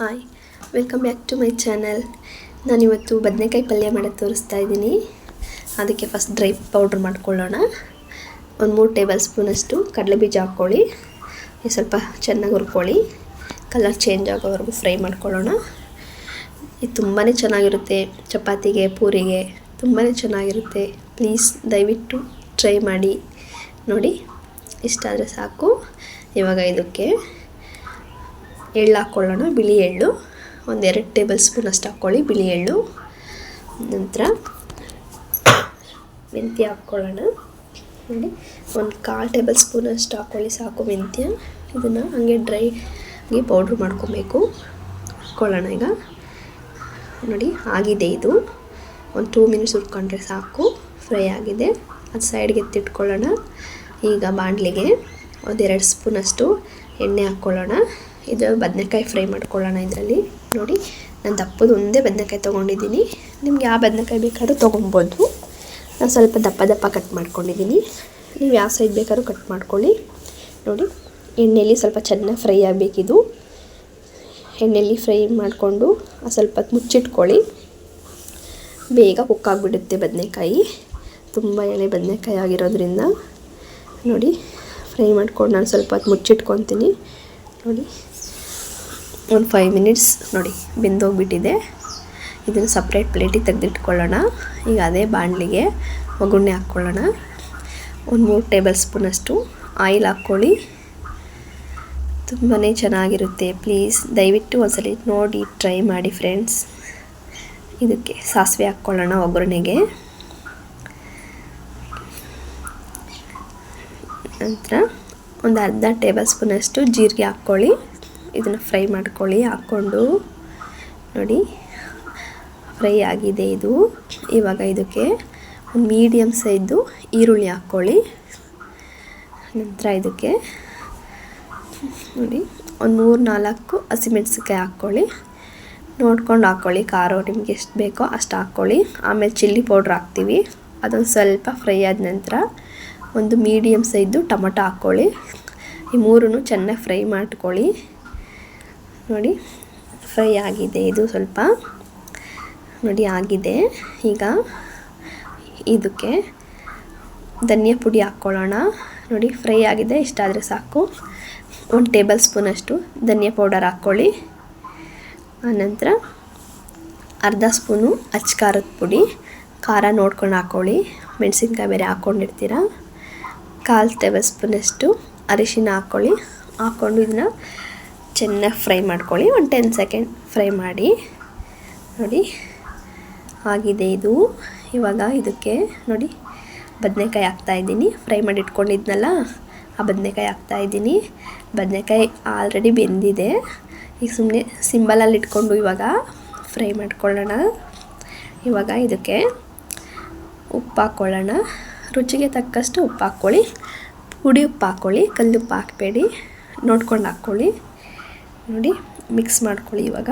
Hi welcome back to my channel ನಾನಿವತ್ತು ಬದನೆಕಾಯಿ ಪಲ್ಯ ಮಾಡೋದು ತೋರಿಸ್ತಾ ಇದ್ದೀನಿ. ಅದಕ್ಕೆ ಫಸ್ಟ್ ಡ್ರೈ ಪೌಡ್ರ್ ಮಾಡ್ಕೊಳ್ಳೋಣ. ಒಂದು ಮೂರು ಟೇಬಲ್ ಸ್ಪೂನಷ್ಟು ಕಡಲೆ ಬೀಜ ಹಾಕ್ಕೊಳ್ಳಿ. ಸ್ವಲ್ಪ ಚೆನ್ನಾಗಿ ಹುರ್ಕೊಳ್ಳಿ. ಕಲರ್ ಚೇಂಜ್ ಆಗೋವರೆಗೂ ಫ್ರೈ ಮಾಡ್ಕೊಳ್ಳೋಣ. ಇದು ತುಂಬಾ ಚೆನ್ನಾಗಿರುತ್ತೆ. ಚಪಾತಿಗೆ, ಪೂರಿಗೆ ತುಂಬಾ ಚೆನ್ನಾಗಿರುತ್ತೆ. ಪ್ಲೀಸ್ ದಯವಿಟ್ಟು ಟ್ರೈ ಮಾಡಿ. ನೋಡಿ, ಇಷ್ಟಾದರೆ ಸಾಕು. ಇವಾಗ ಇದಕ್ಕೆ ಎಳ್ಳು ಹಾಕ್ಕೊಳ್ಳೋಣ ಬಿಳಿ ಎಳ್ಳು. ಒಂದೆರಡು ಟೇಬಲ್ ಸ್ಪೂನ್ ಅಷ್ಟು ಹಾಕ್ಕೊಳ್ಳಿ ಬಿಳಿ ಎಳ್ಳು. ನಂತರ ಮೆಂತ್ಯ ಹಾಕ್ಕೊಳ್ಳೋಣ ನೋಡಿ, ಒಂದು ಕಾಲು ಟೇಬಲ್ ಸ್ಪೂನ್ ಅಷ್ಟು ಹಾಕ್ಕೊಳ್ಳಿ ಸಾಕು ಮೆಂತ್ಯ. ಇದನ್ನು ಹಾಗೆ ಡ್ರೈ ಆಗಿ ಪೌಡ್ರ್ ಮಾಡ್ಕೊಬೇಕು. ಹಾಕ್ಕೊಳ್ಳೋಣ ಈಗ. ನೋಡಿ, ಆಗಿದೆ ಇದು. ಒಂದು ಟೂ ಮಿನಿಟ್ಸ್ ಹುರ್ಕೊಂಡ್ರೆ ಸಾಕು. ಫ್ರೈ ಆಗಿದೆ. ಅದು ಸೈಡ್ಗೆ ಎತ್ತಿಟ್ಕೊಳ್ಳೋಣ. ಈಗ ಬಾಣಲಿಗೆ ಒಂದೆರಡು ಸ್ಪೂನಷ್ಟು ಎಣ್ಣೆ ಹಾಕ್ಕೊಳ್ಳೋಣ ಇದು ಬದನೆಕಾಯಿ ಫ್ರೈ ಮಾಡ್ಕೊಳ್ಳೋಣ ಇದರಲ್ಲಿ. ನೋಡಿ, ನಾನು ದಪ್ಪದ ಒಂದೇ ಬದನೆಕಾಯಿ ತೊಗೊಂಡಿದ್ದೀನಿ. ನಿಮ್ಗೆ ಯಾವ ಬದನೆಕಾಯಿ ಬೇಕಾದ್ರೂ ತೊಗೊಬೋದು. ನಾನು ಸ್ವಲ್ಪ ದಪ್ಪ ದಪ್ಪ ಕಟ್ ಮಾಡ್ಕೊಂಡಿದ್ದೀನಿ. ನೀವು ಯಾವ ಸೈಡ್ ಬೇಕಾದ್ರೂ ಕಟ್ ಮಾಡ್ಕೊಳ್ಳಿ. ನೋಡಿ ಎಣ್ಣೆಯಲ್ಲಿ ಸ್ವಲ್ಪ ಚೆನ್ನಾಗಿ ಫ್ರೈ ಆಗಬೇಕಿದು. ಎಣ್ಣೆಯಲ್ಲಿ ಫ್ರೈ ಮಾಡಿಕೊಂಡು ಸ್ವಲ್ಪ ಮುಚ್ಚಿಟ್ಕೊಳ್ಳಿ. ಬೇಗ ಕುಕ್ ಆಗಿಬಿಡುತ್ತೆ ಬದನೆಕಾಯಿ. ತುಂಬ ಎಳೆ ಬದನೆಕಾಯಿ ಆಗಿರೋದ್ರಿಂದ. ನೋಡಿ, ಫ್ರೈ ಮಾಡ್ಕೊಂಡು ನಾನು ಸ್ವಲ್ಪ ಹೊತ್ತು ಮುಚ್ಚಿಟ್ಕೊತೀನಿ. ನೋಡಿ. ಒಂದು ಫೈವ್ ಮಿನಿಟ್ಸ್ ನೋಡಿ, ಬೆಂದೋಗ್ಬಿಟ್ಟಿದೆ. ಇದನ್ನು ಸಪ್ರೇಟ್ ಪ್ಲೇಟಿಗೆ ತೆಗೆದಿಟ್ಕೊಳ್ಳೋಣ. ಈಗ ಅದೇ ಬಾಣಲಿಗೆ ಒಗ್ಗರಣೆ ಹಾಕ್ಕೊಳ್ಳೋಣ. ಒಂದು ಮೂರು ಟೇಬಲ್ ಸ್ಪೂನಷ್ಟು ಆಯಿಲ್ ಹಾಕ್ಕೊಳ್ಳಿ. ತುಂಬಾ ಚೆನ್ನಾಗಿರುತ್ತೆ ಪ್ಲೀಸ್ ದಯವಿಟ್ಟು ಒಂದ್ಸಲಿ ನೋಡಿ ಟ್ರೈ ಮಾಡಿ ಫ್ರೆಂಡ್ಸ್ ಇದಕ್ಕೆ ಸಾಸಿವೆ ಹಾಕ್ಕೊಳ್ಳೋಣ ಒಗ್ಗರಣೆಗೆ. ನಂತರ ಒಂದು ಅರ್ಧ ಟೇಬಲ್ ಸ್ಪೂನಷ್ಟು ಜೀರಿಗೆ ಹಾಕ್ಕೊಳ್ಳಿ. ಇದನ್ನು ಫ್ರೈ ಮಾಡ್ಕೊಳ್ಳಿ, ಹಾಕ್ಕೊಂಡು. ನೋಡಿ, ಫ್ರೈ ಆಗಿದೆ ಇದು. ಇವಾಗ ಇದಕ್ಕೆ ಒಂದು ಮೀಡಿಯಮ್ ಸೈಜು ಈರುಳ್ಳಿ ಹಾಕ್ಕೊಳ್ಳಿ. ನಂತರ ಇದಕ್ಕೆ ನೋಡಿ, ಒಂದು ಮೂರು ನಾಲ್ಕು ಹಸಿಮೆಣ್ಸಿನ್ಕಾಯಿ ಹಾಕ್ಕೊಳ್ಳಿ. ನೋಡ್ಕೊಂಡು ಹಾಕ್ಕೊಳ್ಳಿ ಖಾರ ನಿಮ್ಗೆ ಎಷ್ಟು ಬೇಕೋ ಅಷ್ಟು ಹಾಕ್ಕೊಳ್ಳಿ. ಆಮೇಲೆ ಚಿಲ್ಲಿ ಪೌಡ್ರ್ ಹಾಕ್ತೀವಿ. ಅದೊಂದು ಸ್ವಲ್ಪ ಫ್ರೈ ಆದ ನಂತರ ಒಂದು ಮೀಡಿಯಮ್ ಸೈಜು ಟೊಮೊಟೊ ಹಾಕ್ಕೊಳ್ಳಿ. ಈ ಮೂರೂ ಚೆನ್ನಾಗಿ ಫ್ರೈ ಮಾಡ್ಕೊಳ್ಳಿ. ನೋಡಿ ಫ್ರೈ ಆಗಿದೆ. ಇದು ಸ್ವಲ್ಪ ನೋಡಿ ಆಗಿದೆ. ಈಗ ಇದಕ್ಕೆ ಧನಿಯಾ ಪುಡಿ ಹಾಕ್ಕೊಳ್ಳೋಣ. ನೋಡಿ ಫ್ರೈ ಆಗಿದೆ. ಇಷ್ಟಾದರೆ ಸಾಕು. ಒಂದು ಟೇಬಲ್ ಸ್ಪೂನಷ್ಟು ಧನಿಯಾ ಪೌಡರ್ ಹಾಕ್ಕೊಳ್ಳಿ. ಆನಂತರ ಅರ್ಧ ಸ್ಪೂನು ಅಚ್ಚ ಖಾರದ ಪುಡಿ. ಖಾರ ನೋಡ್ಕೊಂಡು ಹಾಕ್ಕೊಳ್ಳಿ. ಮೆಣಸಿನ್ಕಾಯಿ ಬೇರೆ ಹಾಕ್ಕೊಂಡಿರ್ತೀರ. ಕಾಲು ಟೇಬಲ್ ಸ್ಪೂನಷ್ಟು ಅರಿಶಿನ ಹಾಕ್ಕೊಳ್ಳಿ. ಹಾಕ್ಕೊಂಡು ಇದನ್ನ ಚೆನ್ನಾಗಿ ಫ್ರೈ ಮಾಡ್ಕೊಳ್ಳಿ. ಒಂದು ಟೆನ್ ಸೆಕೆಂಡ್ ಫ್ರೈ ಮಾಡಿ. ನೋಡಿ, ಆಗಿದೆ ಇದು. ಇವಾಗ ಇದಕ್ಕೆ ನೋಡಿ, ಬದನೆಕಾಯಿ ಹಾಕ್ತಾಯಿದ್ದೀನಿ ಫ್ರೈ ಮಾಡಿ ಇಟ್ಕೊಂಡಿದ್ನಲ್ಲ, ಆ ಬದನೆಕಾಯಿ ಹಾಕ್ತಾಯಿದ್ದೀನಿ ಬದನೆಕಾಯಿ ಆಲ್ರೆಡಿ ಬೆಂದಿದೆ. ಈಗ ಸುಮ್ಮನೆ ಸಿಂಬಲಲ್ಲಿ ಇಟ್ಕೊಂಡು ಇವಾಗ ಫ್ರೈ ಮಾಡ್ಕೊಳ್ಳೋಣ. ಇವಾಗ ಇದಕ್ಕೆ ಉಪ್ಪು ಹಾಕ್ಕೊಳ್ಳೋಣ. ರುಚಿಗೆ ತಕ್ಕಷ್ಟು ಉಪ್ಪು ಹಾಕ್ಕೊಳ್ಳಿ. ಪುಡಿ ಉಪ್ಪು ಹಾಕ್ಕೊಳ್ಳಿ. ಕಲ್ಲುಪ್ಪು ಹಾಕಬೇಡಿ. ನೋಡ್ಕೊಂಡು ಹಾಕ್ಕೊಳ್ಳಿ. ನೋಡಿ ಮಿಕ್ಸ್ ಮಾಡ್ಕೊಳ್ಳಿ ಇವಾಗ.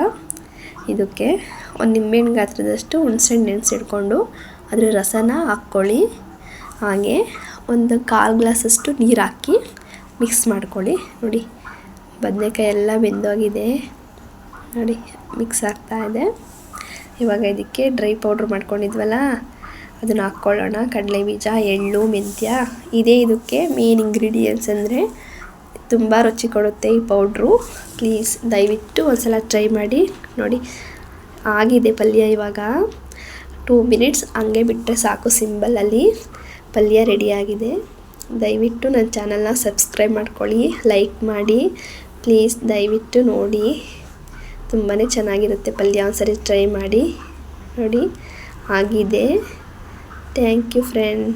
ಇದಕ್ಕೆ ಒಂದು ನಿಂಬೆಹಣ್ಣು ಗಾತ್ರದಷ್ಟು ಹುಣಸೆಹಣ್ಣು ನೆನೆಸಿಡ್ಕೊಂಡು ಅದರ ರಸನ ಹಾಕ್ಕೊಳ್ಳಿ. ಹಾಗೆ ಒಂದು ಕಾಲು ಗ್ಲಾಸಷ್ಟು ನೀರು ಹಾಕಿ ಮಿಕ್ಸ್ ಮಾಡ್ಕೊಳ್ಳಿ. ನೋಡಿ, ಬದನೆಕಾಯಿ ಎಲ್ಲ ಬೆಂದೋಗಿದೆ. ನೋಡಿ ಮಿಕ್ಸ್ ಆಗ್ತಾ ಇದೆ. ಇವಾಗ ಇದಕ್ಕೆ ಡ್ರೈ ಪೌಡ್ರ್ ಮಾಡ್ಕೊಂಡಿದ್ವಲ್ಲ, ಅದನ್ನು ಹಾಕ್ಕೊಳ್ಳೋಣ. ಕಡಲೆ ಬೀಜ, ಎಳ್ಳು, ಮೆಂತ್ಯ, ಇದೇ ಇದಕ್ಕೆ ಮೇನ್ ಇಂಗ್ರೀಡಿಯೆಂಟ್ಸ್ ಅಂದರೆ ತುಂಬ ರುಚಿ ಕೊಡುತ್ತೆ ಈ ಪೌಡ್ರು. ಪ್ಲೀಸ್ ದಯವಿಟ್ಟು ಒಂದ್ಸಲ ಟ್ರೈ ಮಾಡಿ. ನೋಡಿ, ಆಗಿದೆ ಪಲ್ಯ ಇವಾಗ. ಟೂ ಮಿನಿಟ್ಸ್ ಹಂಗೆ ಬಿಟ್ಟರೆ ಸಾಕು ಸಿಂಬಲಲ್ಲಿ. ಪಲ್ಯ ರೆಡಿಯಾಗಿದೆ. ದಯವಿಟ್ಟು ನನ್ನ ಚಾನಲ್ನ ಸಬ್ಸ್ಕ್ರೈಬ್ ಮಾಡ್ಕೊಳ್ಳಿ, ಲೈಕ್ ಮಾಡಿ. ಪ್ಲೀಸ್ ದಯವಿಟ್ಟು ನೋಡಿ. ತುಂಬಾ ಚೆನ್ನಾಗಿರುತ್ತೆ ಪಲ್ಯ, ಒಂದ್ಸರಿ ಟ್ರೈ ಮಾಡಿ. ನೋಡಿ, ಆಗಿದೆ. Thank you friend.